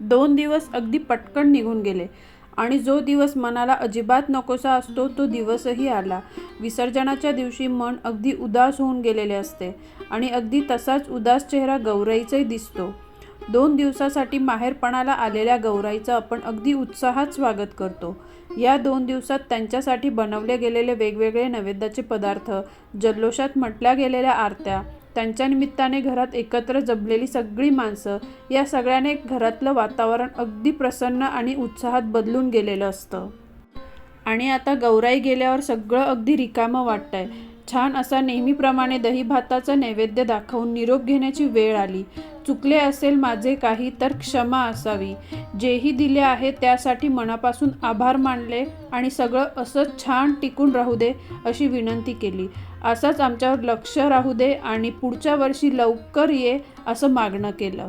दोन दिवस अगदी पटकन निघून गेले. आणि जो दिवस मनाला अजिबात नकोसा असतो तो दिवसही आला. विसर्जनाच्या दिवशी मन अगदी उदास होऊन गेलेले असते आणि अगदी तसाच उदास चेहरा गौराईचाही दिसतो. दोन दिवसासाठी माहेरपणाला आलेल्या गौराईचं आपण अगदी उत्साहात स्वागत करतो. या दोन दिवसात त्यांच्यासाठी बनवले गेलेले वेगवेगळे नैवेद्याचे पदार्थ जल्लोषात म्हटल्या गेलेल्या आरत्या त्यांच्या निमित्ताने घरात एकत्र जमलेली सगळी माणसं या सगळ्याने घरातलं वातावरण अगदी प्रसन्न आणि उत्साहात बदलून गेलेलं असतं. आणि आता गौराई गेल्यावर सगळं अगदी रिकामं वाटतंय. छान असा नेहमीप्रमाणे दही भाताचा नैवेद्य दाखवून निरोप घेण्याची वेळ आली. चुकले असेल माझे काही तर क्षमा असावी. जेही दिले आहे त्यासाठी मनापासून आभार मानले आणि सगळं असंच छान टिकून राहू दे अशी विनंती केली. असंच आमच्यावर लक्ष राहू दे आणि पुढच्या वर्षी लवकर ये असं मागणं केलं.